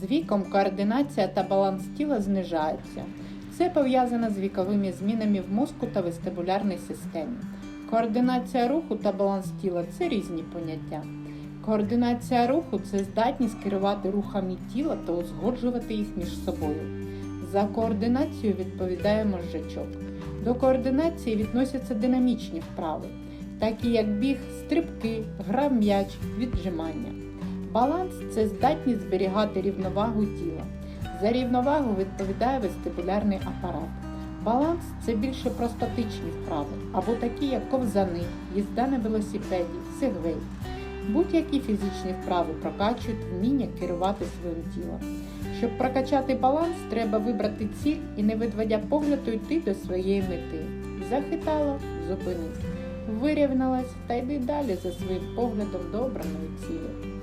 З віком координація та баланс тіла знижаються. Це пов'язано з віковими змінами в мозку та вестибулярній системі. Координація руху та баланс тіла це різні поняття. Координація руху це здатність керувати рухами тіла та узгоджувати їх між собою. За координацію відповідає мозжечок. До координації відносяться динамічні вправи, такі як біг, стрибки, гра в м'яч, віджимання. Баланс це здатність зберігати рівновагу тіла. За рівновагу відповідає вестибулярний апарат. Баланс це більше про статичні вправи, або такі, як ковзани, їзда на велосипеді, сегвей. Будь-які фізичні вправи прокачують вміння керувати своїм тілом. Щоб прокачати баланс, треба вибрати ціль і, не відводя погляду, йти до своєї мети. Захитала, зупинись. Вирівнялась та йди далі за своїм поглядом до обраної цілі.